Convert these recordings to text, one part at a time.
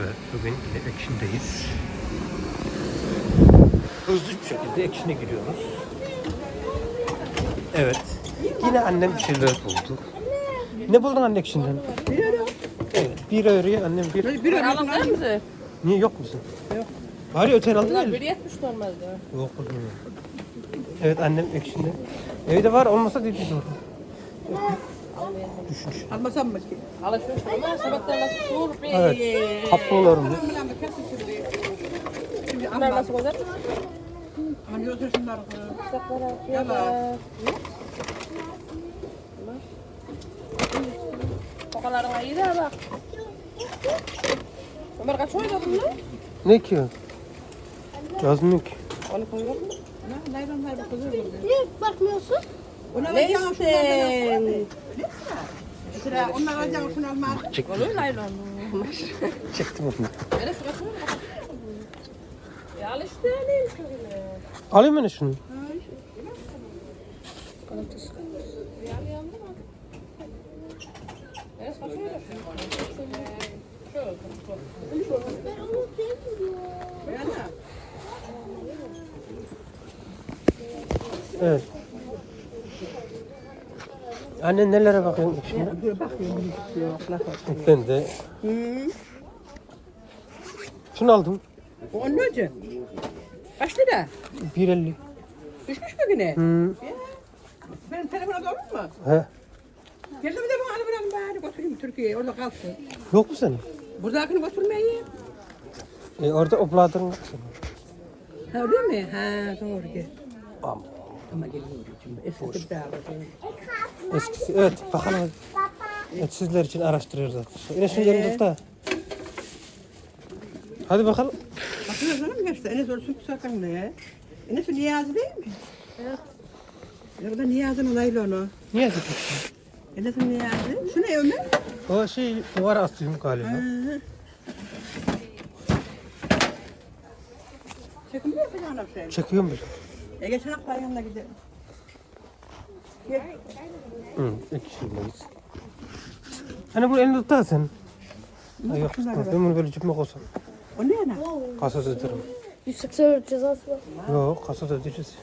Evet, bugün yine Ekşin'deyiz. Hızlı bir şekilde Ekşin'e giriyoruz. Evet. Yine annem bir şeyler buldu. Ne buldun anne Ekşin'den? Evet. Bir euroya annem bir... Bir alın değil mi? Niye yok musun? Yok. Bari öten aldın mı? 1.70 normalde. Yok oğlum. Evet annem Ekşin'de. Evde var olmasa dedi doğru. Düşün. Almasam mı ki? Evet. Kaplılarım. Bunlar nasıl olacak? Ama diyorsun şunlar. Sıcaklara, Yalan. fiyatlara. Kokalarına iyi de bak. Ömer kaç oydu bunlar? Ne ki? Yazmıyor ki. Onu koyuyor mu? Ne? Naylonlar bak güzel oluyor. Niye bakmıyorsun? Ona Ne alacağım Mesela onlar alacağım şunu alma. Çektim. Oluyor naylon. Çektim onu. Neresi oydu? Ya al işte neymiş öyle. Alayım mı şunu? Ya al yandı mı? Neresi kaç oydu? Şöyle. Ben onu sevmiyorum. Yana. Evet. Anne nelere bakıyorsun şimdi? Dur bakıyorum. Yok laf at. Ben de Hı. şunu aldım. Onun önce. Kaç lira? 1.50. Düşmüş mü yine? Hı. Benim telefona doğru mu? He. Geldi mi de bana alıverem bari götüreyim Türkiye'ye orada kalsın. Yok mu senin? Buradakini götürmeyi. E, orada yok senin. Ha öyle mi? Ha doğru ki. Am. Ama geliyor şimdi. Eskisi. Evet bakalım. Evet, sizler için araştırıyoruz arkadaşlar. Yine şunu tut da. Hadi bakalım. Bakıyor canım gerçi. Enes olsun ki sakın ne? Enes Niyazi değil mi? Evet. Ya bu da Niyazi'nin naylonu. Niye yapıyorsun? Enes'in Niyazi. Şu ne Ömer? O şey duvara asıyorum galiba. Hı. Çekim mi yapacaksın şey? Çekiyorum bir. E geçen hafta yanına gidelim. Gel. Hı. Ekşindeyiz. Hani bunu elinde tut da sen. Ha, yok. Ben bunu böyle cebime koysam. O ne ana? Kasada öderim. 180 euro cezası var. Yok kasada ödeyeceğiz.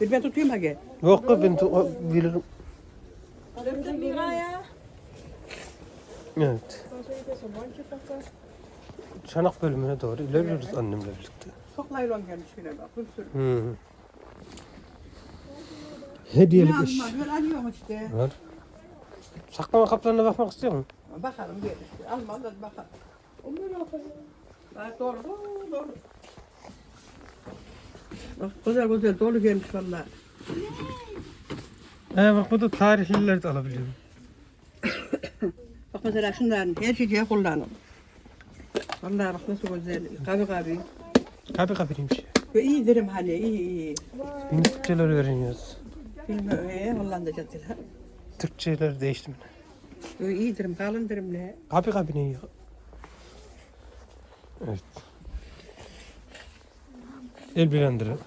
Bir ben tutayım ha gel. Yok ki ben tu- bilirim. Evet. Çanak bölümüne doğru ilerliyoruz annemle birlikte. Çok naylon gelmiş bile bak. Bir sürü. Hı. Ne Hediyelik iş. alma? Alıyorum işte. Var. Saklama kaplarına bakmak istiyor musun? Bakalım gel işte. Alma da bakalım. Onları yapalım. Bak doğru doğru doğru. Bak güzel güzel dolu gelmiş valla. He bak bu da tarihliler de alabiliyorum. Bak mesela şunların her şeyi kullanın. Vallahi bak nasıl güzel. Kabi kabi. Kabi kabiriymiş. Ve iyi derim hani iyi iyi. Yeni Türkçeler öğreniyoruz. Bilmiyorum ee Hollanda'ca dil. Türkçeler değişti mi? Ve iyi derim kalın derim ne. Kabi kabi ne ya? Evet. El blenderı.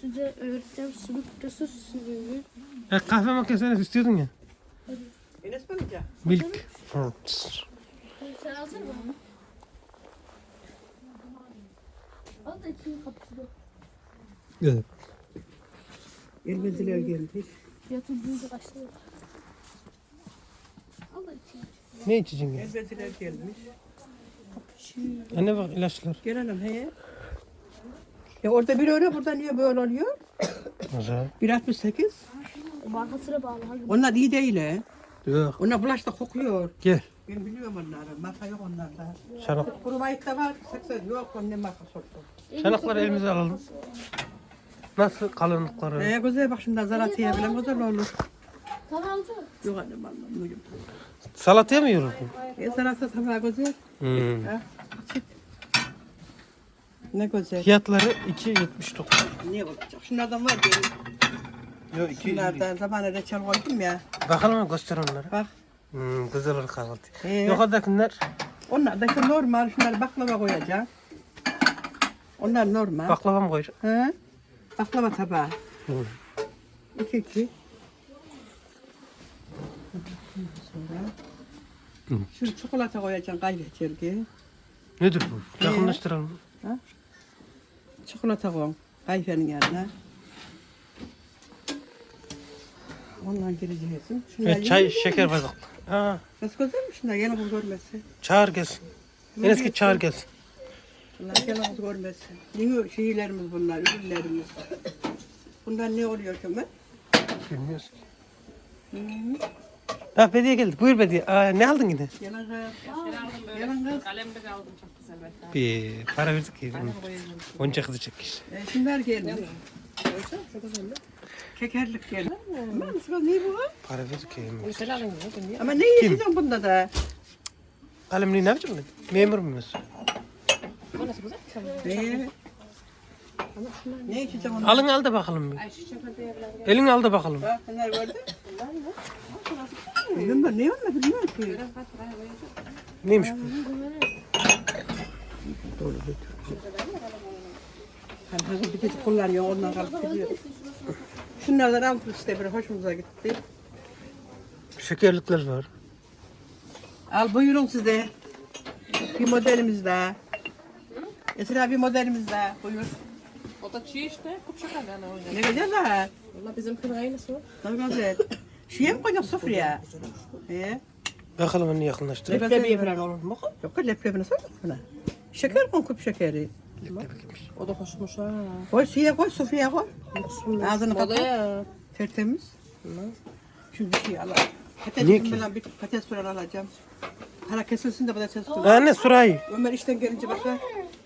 Size öğreteceğim sınıf nasıl sürüyor. E, kahve makinesini istiyordun ya. Enes mi olacak? Milk. Sen alsana bunu. Al da içini kapatıyor. Evet. Elbettiler gelmiş. Büyüdü kaçtı. Al da içini. Ne içeceksin ya? Elbettiler gelmiş. Anne bak ilaçlar. Gelelim he. Ya orada bir öyle burada niye böyle oluyor? Güzel. 1.68. Markasına bağlı. Onlar iyi değil he. Yok. Onlar bulaş da kokuyor. Gel. Ben biliyorum onları. Marka yok onlarda. Şarap. Kuru mayık da var. 80 yok. On ne marka soktu. Şarapları elimize alalım. Nasıl kalınlıkları? Ee, güzel bak şimdi zaratiye bile güzel olur. Tamam mı? Yok annem annem. Buyurun. Salataya mı yiyoruz? E zarata tabağı güzel. Hmm. Ha? Ne güzel. Fiyatları 2.79. Niye olacak? Şunlardan var benim. Yok Şunlardan zamanı reçel koydum ya. Bakalım mı göster onları. Bak. Hmm, güzel olur kahvaltı. Ee? Yukarıdakiler Onlar da normal. Şunları baklava koyacağım. Onlar normal. baklava mı koyacak? Hı? Baklava tabağı. Hı. İki iki. Sonra Şunu çikolata koyacaksın kaybedecek. Nedir bu? Yakınlaştıralım. Çikolata koy. Kayfenin yanına. Ondan gireceksin. Şunlar Evet, çay, şeker bardak. Ha, Nasıl güzel mi şunlar? Yeni kız görmesin. çağır gelsin. En eski çağır gelsin. Bunlar kız görmesin. Yeni şeylerimiz bunlar, ürünlerimiz. Bundan ne oluyor Kemal? Bilmiyoruz ki. Ha Bediye geldi. Buyur Bediye. Aa, ne aldın yine? Yeni kız. Yeni kız. Kalemlik aldım çok güzel ben. Bir para verdik ki. Onca kızı çekmiş. E, şunlar geldi. Şekerlik geldi. Ama nasıl ne bu? Para verdik ki. Ama ne yiyeceksin bunda da? Kalemliği ne yapacağım ben? Memur muyuz? Ne? İçeceğim onu? Alın al da bakalım. Elin al da bakalım. Bak bunlar gördün. Bilmiyorum ben ne onlar bilmiyorum ki. Neymiş bu? Hani hazır bir gece kullanıyor ondan kalıp gidiyor. Şunlardan aldık işte bir hoşumuza gitti. Şekerlikler var. Al buyurun size. Bir modelimiz daha. Esra bir modelimiz daha. Buyur. O da çiğ işte. Kupça kadar oynar. Ne güzel ha. Valla bizim kız aynısı o. Ne güzel. Şuraya mı koyacağız sofraya? Ee, Bakalım onu yakınlaştıralım. leblebi falan olur mu? Yok ki leblebi nasıl olur buna? Şeker koy kup şekeri. O da hoşmuş ha. Koy suya koy sofraya koy. Ağzını kapat. Tertemiz. Şimdi bir şey al. Niye Patates ki? bir patates falan alacağım. Para kesilsin de patates tutun. Anne Suray. Ömer işten gelince bakar.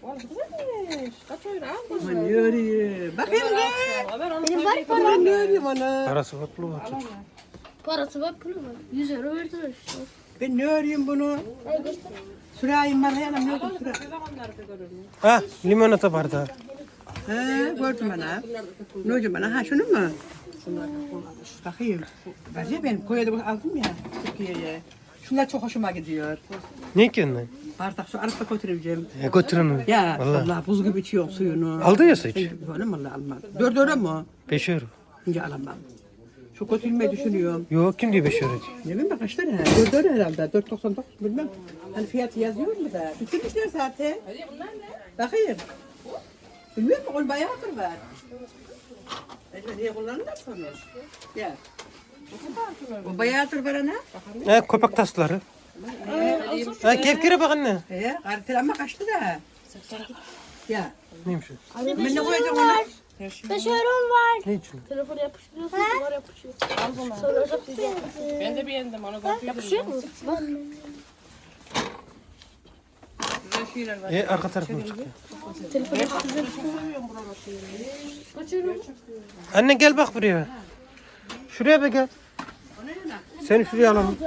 Valla güzelmiş. Kaç oyun aldın? Aman yürü. Benim var para. Öreyim ona? Parası var pulu var. çocuk. Parası var pulu var. 100 euro verdiler işte. Ben ne öreyim bunu? Süreyim bana yanım görür mü? Ha limonata bardağı. He gördüm bana. Ne oldu bana? Ha şunu mu? Bakayım. Var ya ben Konya'da aldım ya Türkiye'ye. Şunlar çok hoşuma gidiyor. Ne ki ondan? Bardak su alıp da götüreceğim. Ya götür onu. Ya Vallahi. vallahi buz gibi içiyor suyunu. Aldı ya su hiç. Böyle vallahi almam. Dört euro mu? 5 euro. Şimdi alamam. Şu götürmeyi düşünüyorum. Yok kim diyor 5 euro diyor. Ne bileyim ben kaç tane? Dört euro herhalde. 4.99 bilmem. Hani fiyatı yazıyor mu da? Bitirmişler zaten. Hadi bunlar ne? Bakayım. Bilmiyor musun? Onun bayağıdır var. Acaba niye kullanırlar sonra? Ya. O bayağıdır var ana. Ha köpek tasları. Ha kefkire bak anne. He, karitel ama kaçtı da. Ya. Neymiş o? Ben ne koyacağım ona? 5 euro var. Ne için? Telefonu yapıştırıyorsun, duvar yapışıyor. Al bunu. Sonra ocak diyeceğim. Ben de beğendim onu götürdüm. Yapışıyor mu? Bak. E arka tarafına çıkıyor. Telefonu yapıştırıyorsun. Kaç euro? Anne gel bak buraya. Şuraya be gel. Seni şuraya alalım.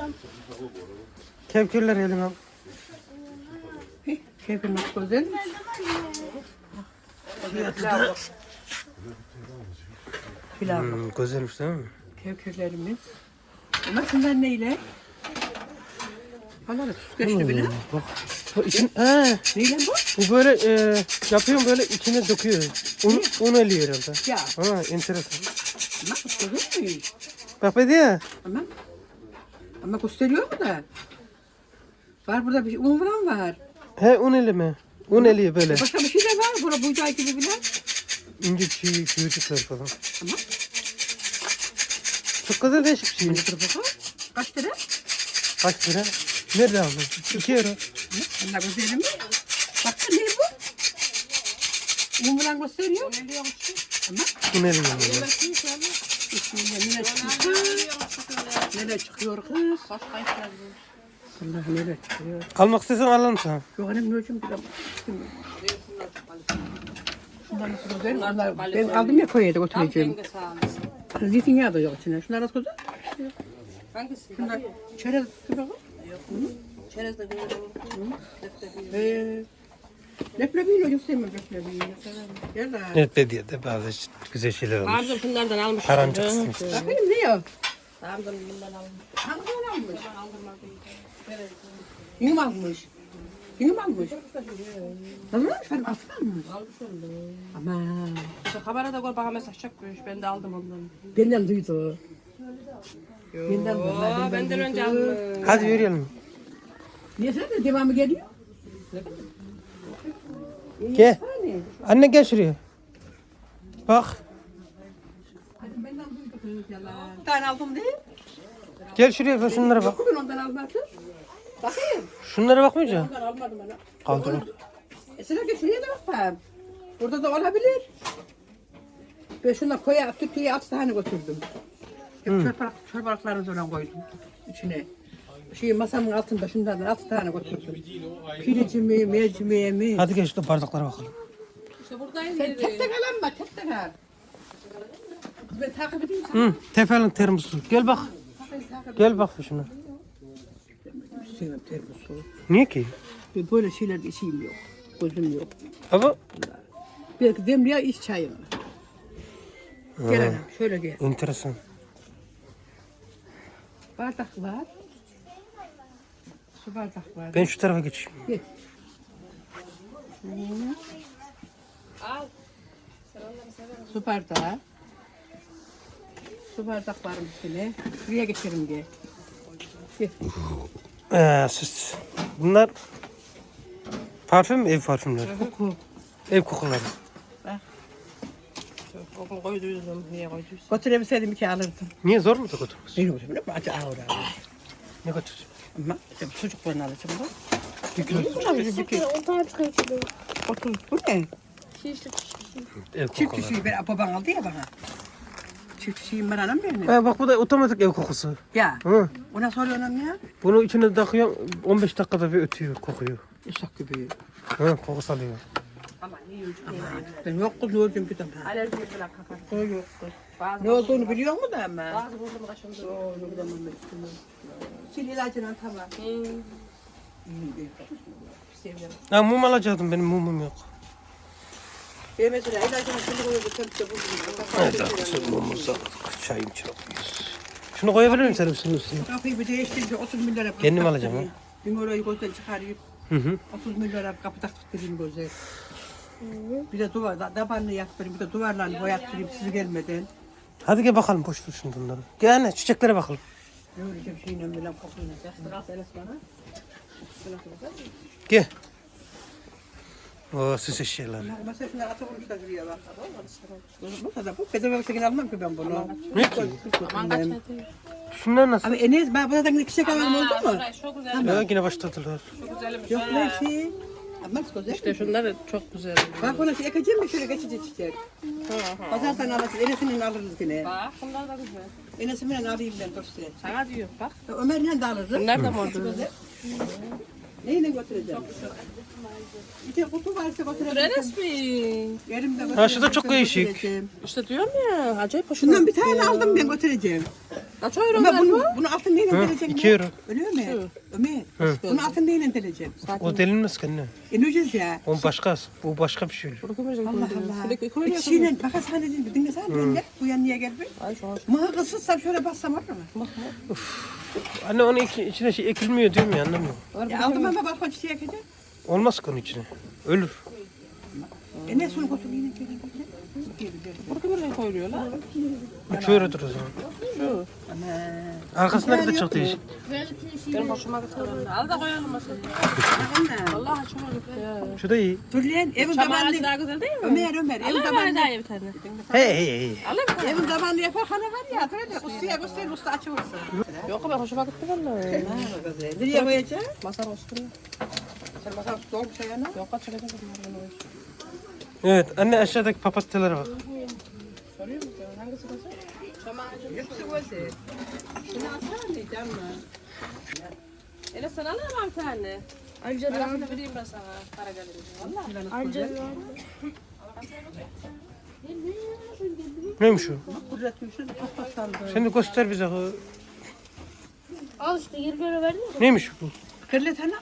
Kevkirler eline al. Keyfin nasıl güzel. Pilav. Pilav. Hmm, güzelmiş değil mi? Kevkirlerimiz. Ama şunlar neyle? Hala da tuz geçti bile. Bak. Bu için, ha, Neyle bu? bu böyle e, yapıyorum böyle içine döküyor. Un, un eliyor herhalde. Ya. Ha enteresan. Ama gösteriyor mu? Bak be diye. Ama ama gösteriyor mu da? Var burada bir un falan var. He un elime. Un eliyor böyle. Başka bir şey de var. Burada buğday gibi bile. İnce çiğ çığırcıklar falan. Ama Çok güzel değişik bir şey. dur bakalım. Kaç lira? Kaç lira? Nerede aldın? 2 euro. Allah gösterelim mi? Bak ne bu? Un falan gösteriyor. Ama Un eliyor. böyle. içinde neler çıkıyor? Neler çıkıyor kız? Allah neler çıkıyor? Almak istesen alalım sana. Yok annem ne ölçüm bir nasıl güzel? Ben aldım ya Konya'da götüreceğim. Olasın. Zeytinyağı da yok içine. Şunlar nasıl güzel? Hangisi? Şunlar çerez gibi bak. Çerez de güzel olur. Ee, leblebiyle yok sevmem leblebiyi. Gel de. Evet de bazı güzel şeyler almış. Abim şunlardan almış. Paran çıksın işte. Bakayım ne yok? Abim bundan almış. Hangi almış? Yungum almış. Yungum almış. Almış? Benim altın almış. Aman. İşte kamera da gol bana mesaj çekmiş. Ben de aldım ondan. Benden duydu. Benden vallahi Aa, benden benden önce aldım. Hadi yürüyelim. Niye sen de devamı geliyor? Gel. Anne gel şuraya. Bak. Bir tane aldım değil. Gel şuraya bak şunlara bak. Bugün ondan almadım. Bakayım. Şunlara bakmayacaksın. Ondan almadım ana. Kaldır. E sen de şuraya da bak bakayım. Burada da olabilir. Ben şundan koya, Türkiye'ye altı tane götürdüm. Hep çorbalık, çorbalıklarını sonra koydum içine. Şey masamın altında şundan altı tane götürdüm. Piricimi, mercimeğimi. Hadi gel şurada bardaklara bakalım. İşte buradayım Sen tek tek alan bak, tek tek al. Kız Ben takip edeyim sana. Hı, tefelin termosu. Gel bak. Gel bak şuna. Sevmem termosu. Niye ki? Ben böyle şeylerde işim yok. Gözüm yok. Baba. Belki demliğe iç çayımı. Gel anam şöyle gel. Enteresan. Bardaklar. Su bardaklar. Ben şu tarafa geçeyim. Gel. Al. Su bardağı. Su bardaklarım üstüne. Şuraya geçelim diye. Gel. Ee, siz. Bunlar parfüm? Ev parfümleri. Koku. Ev kokuları. Okul koyduydum. Niye koyduydum? Götürebilseydim iki alırdım. Niye zor mu da götürmüş? Ne acı ağır ağır. Ne götüreceğim? Ama çocuklarını alacağım da. Bir kilo Bir kere on tane çıkıyor içinde. Otur. Bu ne? Şişli ev Çift kokuları. kişiyi ben baban aldı ya bana. Çift kişiyim ben anam benim. Ee, bak bu da otomatik ev kokusu. Ya. Hı. O nasıl oluyor anam ya? Bunu içine takıyor 15 dakikada bir ötüyor, kokuyor. Islak gibi. Hı, koku salıyor. Ben yok kız gördüm bir defa. Alerji falan kakar. Yok kız. Ne olduğunu biliyor mu da ama? Bazı burnum kaşımda. Sil ilacına tamam. Ha, mum alacaktım benim mumum yok. Ben mesela ilacına şimdi. Tepsi buldum. Evet arkadaşlar mumumuzu aldık. Çayım çırpıyoruz. Şunu koyabilir miyim sen üstüne üstüne? Kapıyı bir değiştirince 30 milyara Kendim alacağım ha. Bir orayı gözden çıkarayım. Hı hı. 30 milyara kapı taktırayım göze. Bir de duvar, da, tabanını yaptırayım, bir de duvarlarını boyattırayım siz gelmeden. Hadi gel bakalım boş şimdi bunları. Gel anne çiçeklere bakalım. Göreceğim şeyle bilen kokuyla. Gel. Oo süs eşyalar. Mesela şunlar ata vurmuşlar buraya bak. Bu da bu. Bedava tekin almam ki ben bunu. Ne ki? Aman kaç metre? Şunlar nasıl? Abi Enes ben buradan iki çiçek alalım oldu mu? Çok güzel. Ya yine başladılar. Çok güzelmiş. Yok ne şey. Ama güzel. İşte şunlar da çok güzel. Bak ona şey ekeceğim mi şöyle geçici çiçek. Pazardan alırsın. Enes'inden alırız yine. Bak bunlar da güzel. Enes'inden alayım ben dur size. Sana diyor bak. Ömer'le de alırız. Bunlar da mor. Neyle götüreceğim? Bir de kutu varsa götürebilirim. Enes mi? Elimde Ha, şu da çok değişik. götüreceğim. İşte diyorum ya. Acayip hoş. Şundan bir tane aldım ben götüreceğim. Kaç euro Ama onlar bunu, bu? bunu altın neyle deleceğim? iki ya? euro. Öyle mi? Ömer. Bunu altın neyle deleceğim? O delinmez ki anne. E ne ucuz ya? O başka, bu başka bir şey. Bunu Allah. Allah. Sürekli Bir kişiyle makas halledin. Bir dinlesene ben de. Bu yan niye geldi? Ay şu şöyle bassam olur mu? Anne onun içi- içine şey ekilmiyor diyorum ya anlamıyorum. Ya aldım ama balkon çiçeği ekeceğim. Olmaz ki onun içine. Ölür. E ne sonu götür yine Bunu kömürcek koyuyorlar. 3 eurodur o zaman. Şu. Arkasındaki de çok değişik. Benim hoşuma gitti. Al da koyalım masaya. Allah hoşuma gitti. Şu da iyi. Lan evin tabanını. daha güzel değil mi? Ömer Ömer evin daha iyi bir tane? Hey hey hey. Alayım mı? Evin tabanını yaparken var ya. Hele ustaya göster usta açıvırsın. Yok be hoşuma gitti vallahi. Nereye koyacağım? Masanın üstüne. Sen bakalım dolmuş ayağına. Yok kaç çekeceğim. Evet anne aşağıdaki papatyalara bak. Soruyor musun? Hangisi güzel. Şunu alsana ne mı bir tane? Anca Ben aslında vereyim ben sana. Para gelir. Valla. Anca Neymiş o? Şimdi göster bize. Al işte geri göre verdin mi? Neymiş bu? Kırlet ana.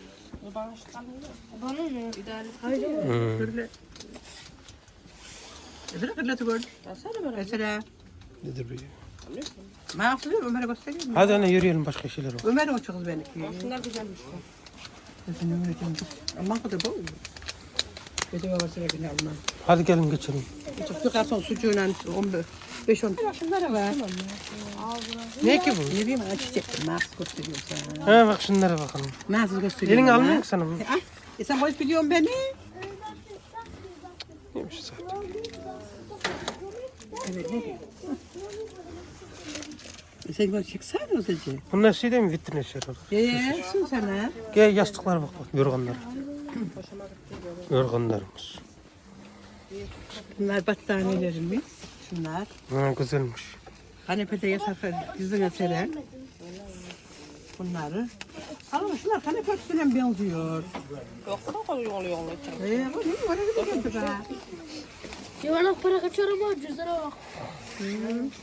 Bana ne? İdare et. Hmm. Kırlet. Mesela. Nedir bu? Mahsul Ömer'e göstereyim mi? Hadi anne yürüyelim başka şeyler bak. Ömer o çok benimki. Şunlar güzelmiş. bu. Ben Ömer'e çok. Aman kadar bu. Bedava varsa beni almam. Hadi gelin geçelim. Çok bir karton sucuğuyla 15 Beş on. Şunlara var. Ne ki bu? Ne bileyim ana çiçek. Nasıl gösteriyor sana? Ha bak şunlara bakalım. Nasıl gösteriyor Elin bana? almıyor ki sana bunu. E sen koyup biliyorsun beni. Neymiş zaten. Evet. sen böyle çeksene o zaman. Bunlar şey değil mi vitrin eşyaları? Eee, sun sana. Gel yastıklara bak bak yorganlar. Yorganlarımız. Bunlar battaniyelerimiz. Şunlar. Ha, güzelmiş. Kanepede yatak yüzüne seren. Bunları. Ama şunlar kanepe üstüne benziyor. Yok çok oluyor. Eee, bu ne? Oraya gidiyor be. Yuvarlak para kaçıyor ama cüzdana bak.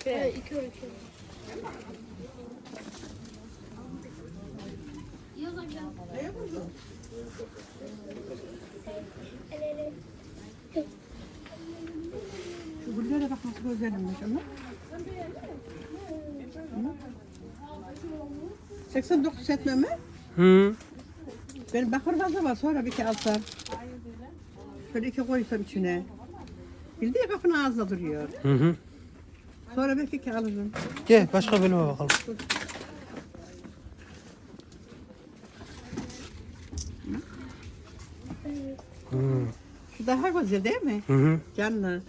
Evet, iki euro. Şu güllere bak nasıl güzelmiş ama. Hı? 89 etme mi? Hı. Benim bakır fazla var sonra bir iki alsam. Şöyle iki koysam içine. Bildiği kapının ağzında duruyor. Hı hı. Sonra belki iki alırım. Gel başka bölüme bakalım. Hı Şu daha güzel değil mi? hı. hı. Canlı.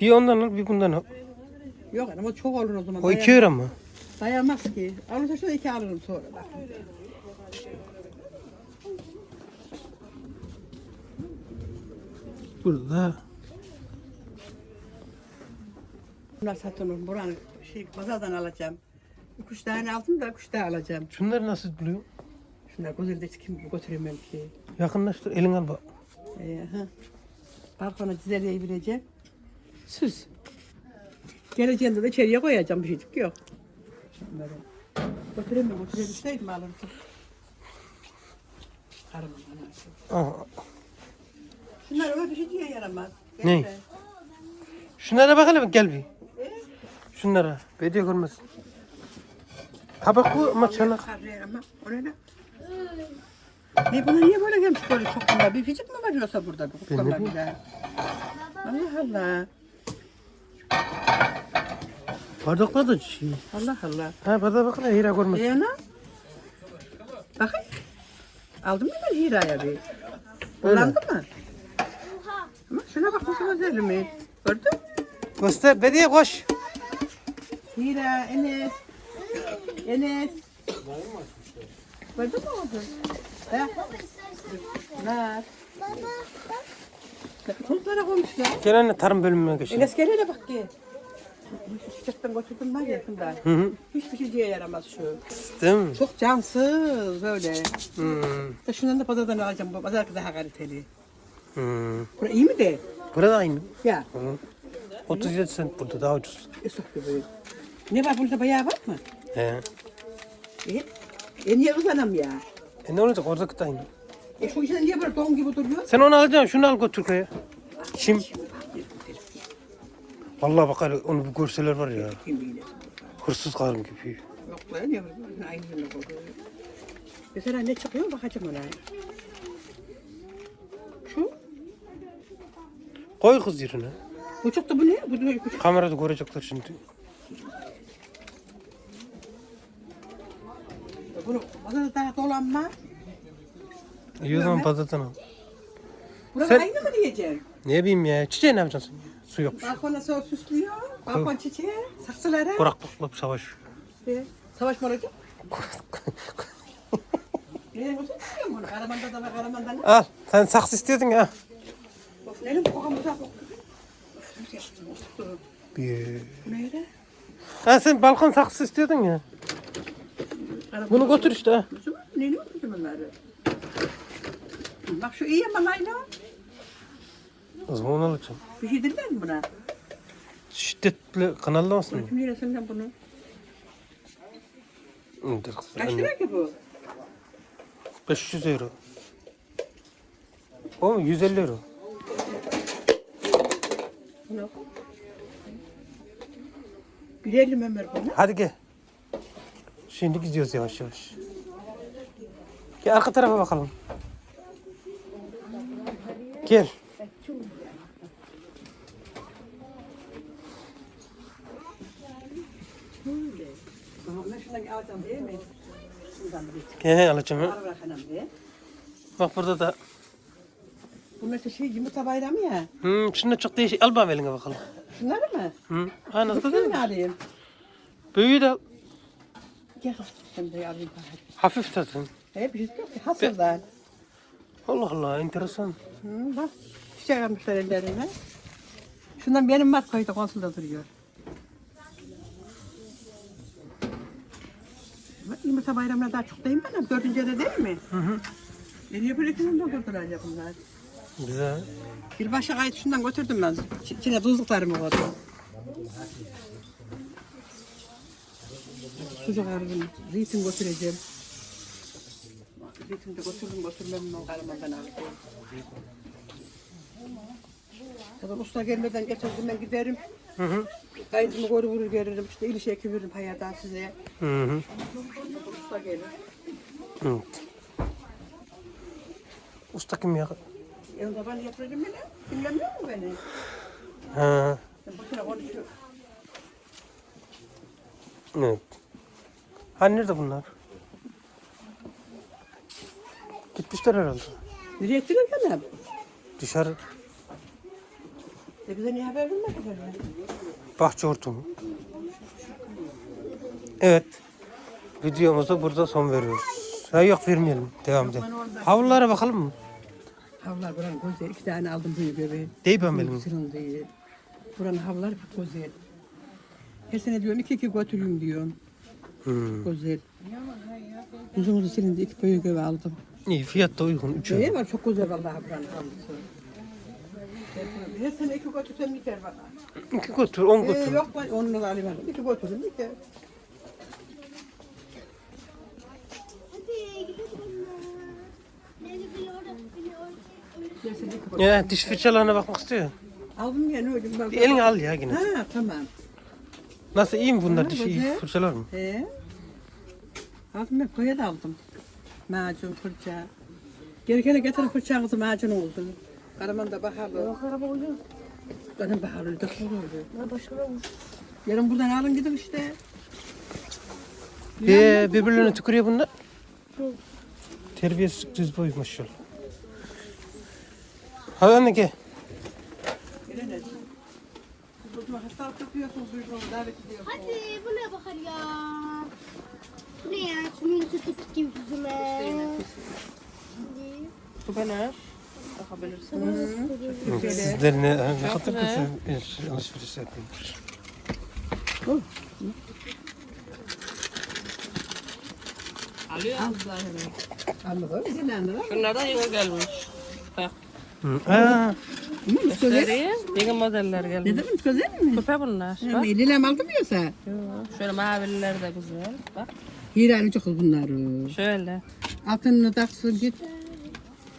Bir ondan al bir bundan al. Yok ama çok olur o zaman. O iki euro mu? Dayanmaz ki. Alırsa şöyle iki alırım sonra. Bak. Burada. Bunlar satılır. Buranın şey, pazardan alacağım. Üç tane aldım da üç tane alacağım. Şunları nasıl buluyor? Şunlar güzel de kim götüremem ki. Yakınlaştır elin al bak. Ee, ha. Balkona dizeliği bileceğim. Süs. Geleceğinde de içeriye koyacağım bir şeycik yok. Böyle. Götüremem, götürebilseydim alırdım. Karımın anası. Aha. Şunlar öyle bir şey diye yaramaz. Ne? Gerçi. Şunlara bakalım gel bir. Şunlara. Video görmesin. Tabak bu ama çanak. Karıya ama o ne lan? Ne buna niye böyle gelmiş böyle çok bunda? Bir fizik mi var yoksa burada? Bir daha. Allah Allah. Bardaklar da şey. Allah Allah. Ha bardağa bakın hira görmesin. E ana? Bakın. Aldım mı ben Hira'ya bir? Kullandı mı? Ama şuna bak nasıl güzel mi? Gördün? Göster Bediye koş. Hira, Enes. Enes. Gördün mü oğlum? Ha? Var. Tuzlara koymuşlar. Gel anne tarım bölümüne geçelim. Enes gel hele bak gel. Çiçekten götürdüm ya yakında. Hı hı. Hiçbir şeyciye yaramaz şu. Değil mi? Çok cansız böyle. Hmm. İşte şundan da pazardan alacağım. Pazar daha kaliteli. Hmm. Bura iyi mi de? Burada aynı. Ya. Hı. 37 cent burada daha ucuz. Gibi. Ne var burada bayağı var mı? He. E, e niye uzanam ya? E ne olacak oradaki de aynı. E şu içinde niye böyle don gibi duruyor? Sen onu alacaksın şunu al götür köye. Çim. Vallahi bak hele onu bir görseler var ya. Kim bilir? Hırsız karım gibi. Yok lan ya. Aynı yerine koyuyor. Mesela ne çıkıyor bakacağım ona. Şu. Koy kız yerine. Bu çıktı bu ne? Bu da bu Kamerada görecekler şimdi. Daha dolanma. İyi o zaman pazardan al. Burada Sen- aynı mı diyeceksin? Ne bileyim ya. Çiçeği ne yapacaksın? Su yok. Balkona sonra süslüyor. Balkon çiçeği, saksılara. Bırak bak savaş. İşte, Savaş mı olacak? Nereye koysun? Biliyorum. Karamanda da var, karamanda ne? al. Sen saksı istiyordun ya. Of, kokan uzak bak. Of, nasıl nasıl? Bir. Bu? Ha sen balkon saksısı istiyordun ya. Bunu götür işte ha. Nasıl? Neyle götürdün bunları? Bak şu iyi ama Layla. O zaman onu alacağım. Bir şey dediler mi buna? Şiddetli kanalda mısın? Kim lira senden bunu? Kız, Kaç anne. lira ki bu? 500 euro. O mu? 150 euro. Bunu. Bilelim Ömer bunu. Hadi gel. Şimdi gidiyoruz yavaş yavaş. Gel arka tarafa bakalım. Gel. Gel alacağım. Bak burada da. Bunlar şey yumurta bayramı ya. Hmm, şunlar çok değişik. Al bana bakalım. Şunları mı? Hı. Aynen. Şunları mı alayım? Büyüğü de al. He bir şey yok ki. Hasırdan. Allah Allah enteresan. Hı, bak. Çiçek almışlar ellerine. Şundan benim var koyda konsulda duruyor. Bak, Yumurta bayramına daha çok değil mi? Dördüncü de değil mi? Hı hı. E niye böyle kimin doldurdular ya bunlar? Güzel. Bir başa kayıt şundan götürdüm ben. İçine tuzluklarımı koydum. Sucuk arıyorum. Zeytin götüreceğim. Zeytin de götürdüm götürmem kalmam ben aldım. Kadar usta gelmeden getirdim ben giderim. Hı hı. Kayıtımı koru vurur gelirim. İşte ilişe veririm hayata size. Hı hı. Usta gelir. Evet. Usta kim ya? Yanında ben yapacağım beni. Dinlemiyor mu beni? Ha. Ben boşuna konuşuyorum. Evet. Hani nerede bunlar? Gitmişler herhalde. Nereye ki anam? Dışarı E bize niye haber vermediler ya? bahçe hortumu. Evet. Videomuza burada son veriyoruz. Ha yok vermeyelim. Devam edelim. Havlulara bakalım mı? Havlar buranın güzel. İki tane aldım bunu bebeğim. Değil ben benim. Sırın değil. Buranın havlar güzel. Her sene diyorum iki iki götüreyim diyorum. Hmm. Güzel. Uzun uzun silindi iki büyük eve aldım. İyi fiyat da uygun. Üç. Değil mi? Çok güzel vallahi buranın havlusu. Her sene iki götürsem yeter bana. İki götür, on Ee, götür. yok ben onunla alayım. İki götürürüm götür. Ya diş fırçalarına bakmak istiyor. Aldım ya ne öyle. Elini al ya yine. Ha tamam. Nasıl iyi mi bunlar Ha, diş iyi fırçalar mı? He. Aldım ben koya da aldım. Macun, fırça. Gerekene getirin fırçanızı macun oldu. Karaman da baharlı. Araba oluyor. Benim baharlı da oluyor. Ben başka olmuş. Yarın buradan alın gidin işte. Ee, birbirlerine tükürüyor bunlar. Terbiyesiz düz boy maşallah. Hadi anne gel. Gelin Bu hastalık yapıyorsunuz, buyurun davet ediyorum. Hadi bu ne bakar ya? Bu ne ya? Şunun tutup gibi yüzüme. Bu kadar. Bakabilirsiniz. Sizler ne, kadar güzel iş- alışveriş yapıyormuş. Alıyor. İzinlendiler. Şunlardan yeni gelmiş. Bak. Hı. Aa, Göstereyim. Yeni modeller Ne gelmiş. dedim güzel mi? Küpe bunlar. Bak. Aldı mı yoksa? Yo, Şöyle mavililer de güzel. Bak. Hirarıcı kız bunlar. Şöyle. Altınını taksın git.